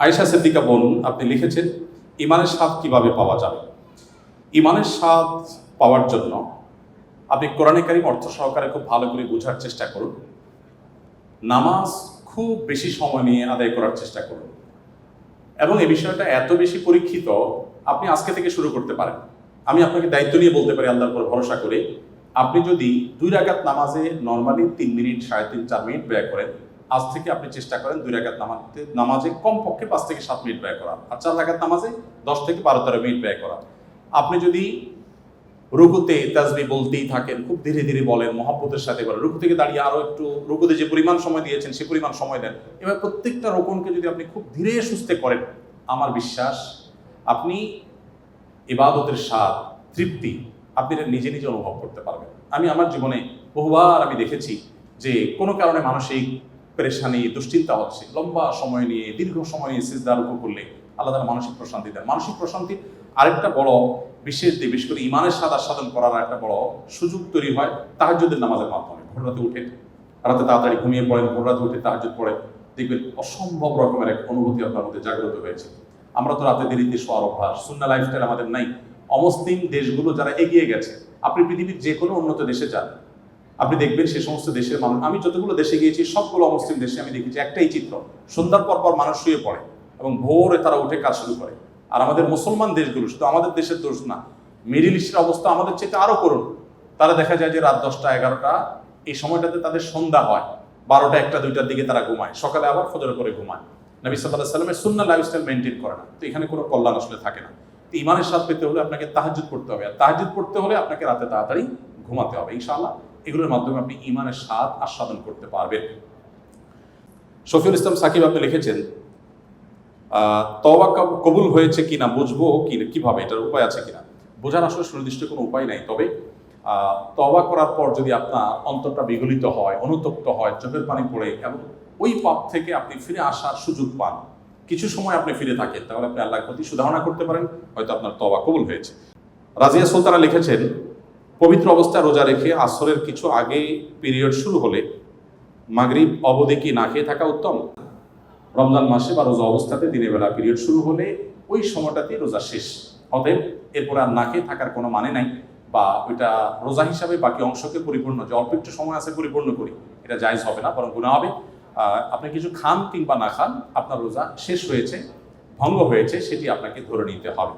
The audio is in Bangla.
আয়েশা সিদ্দিকা বোন আপনি লিখেছেন, ইমানের স্বাদ কীভাবে পাওয়া যাবে? ইমানের স্বাদ পাওয়ার জন্য আপনি কোরআনে কারিম অর্থ সহকারে খুব ভালো করে বোঝার চেষ্টা করুন। নামাজ খুব বেশি সময় নিয়ে আদায় করার চেষ্টা করুন। এবং এই বিষয়টা এত বেশি পরীক্ষিত, আপনি আজকে থেকে শুরু করতে পারেন। আমি আপনাকে দায়িত্ব নিয়ে বলতে পারি, আল্লাহর উপর ভরসা করে। আপনি যদি দুই রাকাত নামাজে নর্মালি তিন মিনিট, সাড়ে তিন, চার মিনিট ব্যয় করেন আজ থেকে আপনি চেষ্টা করেন দুই রাকাত নামাজে নামাজে কমপক্ষে পাঁচ থেকে সাত মিনিট ব্যয় করা আর চার রাকাত নামাজে দশ থেকে বারো, তেরো মিনিট ব্যয় করা। আপনি যদি রুকুতে তাজবি বলতেই থাকেন, খুব ধীরে ধীরে বলেন, মহব্বতের সাথে বলেন, রুকু থেকে দাঁড়িয়ে আরও একটু রুকুতে যে পরিমাণ সময় দিয়েছেন, সে পরিমাণ সময় দেন। এবার প্রত্যেকটা রোকনকে যদি আপনি খুব ধীরে সুস্থে করেন, আমার বিশ্বাস আপনি ইবাদতের স্বাদ, তৃপ্তি আপনি এটা নিজে নিজে অনুভব করতে পারবেন। আমি আমার জীবনে বহুবার আমি দেখেছি যে কোনো কারণে মানসিক পেরেশানি, দুশ্চিন্তা হচ্ছে। লম্বা সময় নিয়ে, দীর্ঘ সময় নিয়ে সিজদার উপর করলে আল্লাহ মানসিক প্রশান্তি দেন। মানসিক প্রশান্তির আরেকটা বড় বিশেষ দিক, বিশেষ করে ইমানের স্বাদ আস্বাদন করার একটা বড় সুযোগ তৈরি হয় তাহাজ্জুদের নামাজের মাধ্যমে। ভোর রাতে উঠে, রাতে তাড়াতাড়ি ঘুমিয়ে পড়েন, ভোর রাতে উঠে তাহাজ্জুদ পড়ে দেখবেন অসম্ভব রকমের এক অনুভূতি আপনার মধ্যে জাগ্রত হয়েছে। আমরা তো রাতে দেরিতে শোয়ার অভ্যাস সুন্না লাইফস্টাইল আমাদের নাই। অমুসলিম দেশগুলো যারা এগিয়ে গেছে, আপনি পৃথিবীর যে কোনো উন্নত দেশে যান আপনি দেখবেন সে সমস্ত দেশের মানুষ, আমি যতগুলো দেশে গিয়েছি, সবগুলো অমুসলিম দেশে আমি দেখেছি, একটাই চিত্র, সন্ধ্যার পর পর মানুষ শুয়ে পড়ে এবং ভোরে তারা উঠে কাজ শুরু করে। আর আমাদের মুসলমান দেশগুলো শুধু আমাদের দেশের দোষ না, মিডিল ইস্টের অবস্থা আমাদের চেয়ে আরও করুন তারা দেখা যায় যে রাত দশটা, এগারোটা, এই সময়টাতে তাদের সন্ধ্যা হয়, বারোটা একটা, দুইটার দিকে তারা ঘুমায়, সকালে আবার ফজর করে ঘুমায়। নবী সাল্লাহ সাল্লামের সুন্না লাইফস্টাইল মেনটেন করে না, তো এখানে কোনো কল্যাণ আসলে থাকে না। তো ইমানের স্বাদ পেতে হলে আপনাকে তাহাজুদ পড়তে হবে, আর তাহাজুদ পড়তে হলে আপনাকে রাতে তাড়াতাড়ি ঘুমাতে হবে, ইনশাআল্লাহ। এগুলোর মাধ্যমে আপনি ইমানের স্বাদ আস্বাদন করতে পারবেন। শফিউল ইসলাম সাকিব আপনি লিখেছেন তওবা কবুল হয়েছে কিনা, বুঝব কি কীভাবে, এটার উপায় আছে কিনা? বোঝার আসলে সুনির্দিষ্ট কোনো উপায় নাই, তবে তওবা করার পর যদি আপনার অন্তরটা বিগলিত হয়, অনুতপ্ত হয়, চোখের পানি পড়ে এবং ওই পাপ থেকে আপনি ফিরে আসার সুযোগ পান, কিছু সময় আপনি ফিরে থাকেন, তাহলে আপনি আল্লাহর প্রতি সুধারণা করতে পারেন, হয়তো আপনার তবা কবুল হয়েছে। রাজিয়া সুলতানা লিখেছেন পবিত্র অবস্থায় রোজা রেখে আসরের কিছু আগে পিরিয়ড শুরু হলে মাগরিব অবধি কি না খেয়ে থাকা উত্তম? রমজান মাসে বা রোজা অবস্থাতে দিনের বেলা পিরিয়ড শুরু হলে ওই সময়টাতে রোজা শেষ। অতএব এরপর আর না খেয়ে থাকার কোনো মানে নাই বা ওইটা রোজা হিসাবে বাকি অংশকে পরিপূর্ণ, যে অল্প একটু সময় আছে পরিপূর্ণ করি, এটা জায়জ হবে না, বরং গুণা হবে। আপনি কিছু খান কিংবা না খান, আপনার রোজা শেষ হয়েছে, ভঙ্গ হয়েছে, সেটি আপনাকে ধরে নিতে হবে।